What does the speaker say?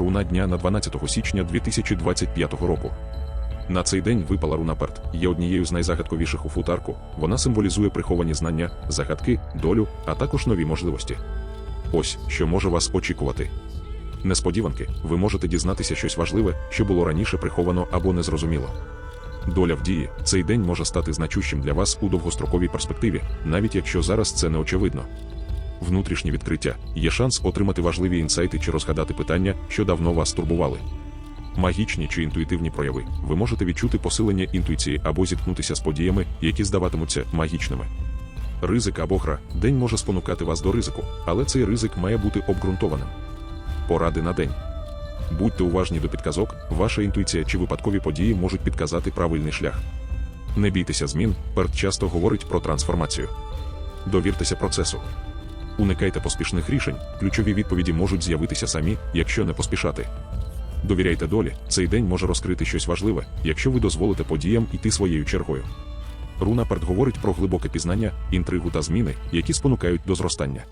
Руна дня на 12 січня 2025 року. На цей день випала руна Перт, є однією з найзагадковіших у футарку. Вона символізує приховані знання, загадки, долю, а також нові можливості. Ось що може вас очікувати. Несподіванки, ви можете дізнатися щось важливе, що було раніше приховано або незрозуміло. Доля в дії цей день може стати значущим для вас у довгостроковій перспективі, навіть якщо зараз це не очевидно. Внутрішнє відкриття є шанс отримати важливі інсайти чи розгадати питання, що давно вас турбували. Магічні чи інтуїтивні прояви ви можете відчути посилення інтуїції або зіткнутися з подіями, які здаватимуться магічними. Ризик або гра день може спонукати вас до ризику, але цей ризик має бути обґрунтованим. Поради на день. Будьте уважні до підказок, ваша інтуїція чи випадкові події можуть підказати правильний шлях. Не бійтеся змін, Перт часто говорить про трансформацію. Довіртеся процесу. Уникайте поспішних рішень, ключові відповіді можуть з'явитися самі, якщо не поспішати. Довіряйте долі, цей день може розкрити щось важливе, якщо ви дозволите подіям іти своєю чергою. Руна Перт говорить про глибоке пізнання, інтригу та зміни, які спонукають до зростання.